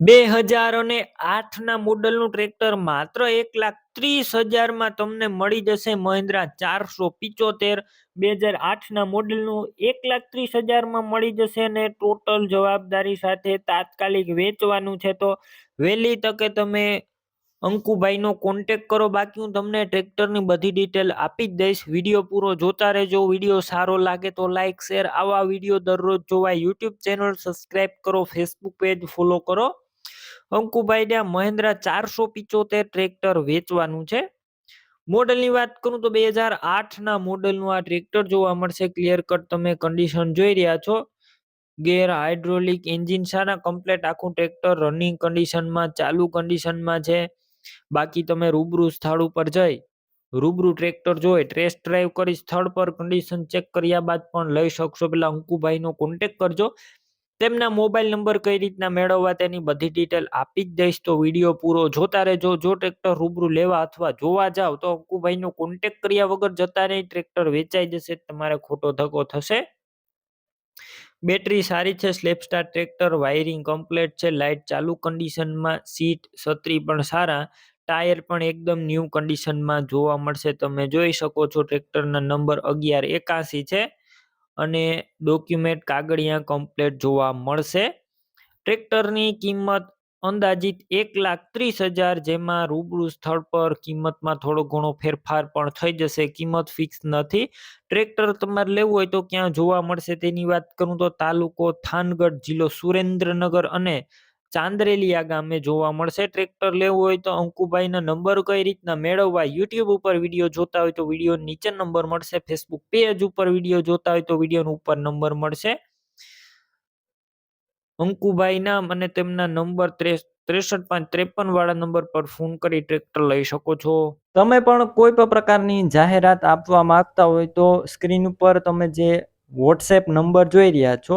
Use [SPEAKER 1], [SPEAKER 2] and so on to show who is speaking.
[SPEAKER 1] બે હજાર અને આઠના મોડલનું ટ્રેક્ટર માત્ર એક લાખ ત્રીસ હજારમાં તમને મળી જશે મહિન્દ્રા ચારસો પિચોતેર. બે હજાર આઠના મોડલનું એક લાખ ત્રીસ હજારમાં મળી જશે અને ટોટલ જવાબદારી સાથે તાત્કાલિક વેચવાનું છે તો વહેલી તકે તમે અંકુભાઈનો કોન્ટેક કરો. બાકી હું તમને ટ્રેક્ટરની બધી ડિટેલ આપી જ દઈશ. વીડિયો પૂરો જોતા રહેજો. વીડિયો સારો લાગે તો લાઇક શેર આવા વીડિયો દરરોજ જોવા યુટ્યુબ ચેનલ સબસ્ક્રાઈબ કરો, ફેસબુક પેજ ફોલો કરો. અંકુભાઈને આ મહેન્દ્રા ચારસો પિચોતેર ટ્રેક્ટર વેચવાનું છે. મોડલની વાત કરું તો બે હજાર આઠના મોડલનું આ ટ્રેક્ટર જોવા મળશે. ક્લિયર કટ તમે કન્ડિશન જોઈ રહ્યા છો. ગેર હાઇડ્રોલિક એન્જિન સાના કમ્પ્લેટ આખું ટ્રેક્ટર રનિંગ કન્ડિશનમાં ચાલુ કન્ડિશનમાં છે. બાકી તમે રૂબરૂ સ્થળ ઉપર જઈ, રૂબરૂ ટ્રેક્ટર જોઈ ટ્રેસ ડ્રાઈવ કરી સ્થળ પર કન્ડિશન ચેક કર્યા બાદ પણ લઈ શકશો. પેલા અંકુભાઈનો કોન્ટેક કરજો. તેમના મોબાઈલ નંબર કઈ રીતના મેળવવા તેની બધી ડિટેલ આપી જ દઈશ. તો વીડિયો પૂરો જોતા રહેજો. જો ટ્રેક્ટર રૂબરૂ લેવા અથવા જોવા જાવ તો અંકુભાઈનો કોન્ટેક કર્યા વગર જતા નહીં ટ્રેક્ટર વેચાઈ જશે. તમારે ખોટો ધક્કો થશે. બેટરી સારી છે. સ્લેપસ્ટાર ટ્રેક્ટર વાયરિંગ કમ્પ્લેટ છે. લાઇટ ચાલુ કન્ડિશનમાં સીટ છત્રી પણ સારા. ટાયર પણ એકદમ ન્યૂ કન્ડિશનમાં જોવા મળશે. તમે જોઈ શકો છો ટ્રેક્ટરના નંબર અગિયાર એકાસી છે. અને ડોક્યુમેન્ટ કાગળિયા કમ્પ્લેટ જોવા મળશે. ટ્રેક્ટરની કિંમત અંદાજિત એક લાખ ત્રીસ હજાર, જેમાં રૂબરૂ સ્થળ પર કિંમતમાં થોડો ઘણો ફેરફાર પણ થઈ જશે. કિંમત ફિક્સ નથી. ટ્રેક્ટર તમારે લેવું હોય તો ક્યાં જોવા મળશે તેની વાત કરું તો તાલુકો થાનગઢ જિલ્લો સુરેન્દ્રનગર અને ચાંદરેલિયા ગામે જોવા મળશે. ટ્રેક્ટર લેવું હોય તો અંકુભાઈનો નંબર કઈ રીતના મેળવવા યુટ્યુબ ઉપર વીડિયો જોતા હોય તો વીડિયો નીચે નંબર મળશે. ફેસબુક પેજ ઉપર વીડિયો જોતા હોય તો વીડિયો ઉપર નંબર મળશે. અંકુભાઈ નામ અને તેમના નંબર ત્રેસઠ પાંચ ત્રેપન વાળા નંબર પર ફોન કરી ટ્રેક્ટર લઈ શકો છો. તમે પણ કોઈ પણ પ્રકારની જાહેરાત આપવા માંગતા હોય તો સ્ક્રીન ઉપર તમે જે વોટ્સએપ નંબર જોઈ રહ્યા છો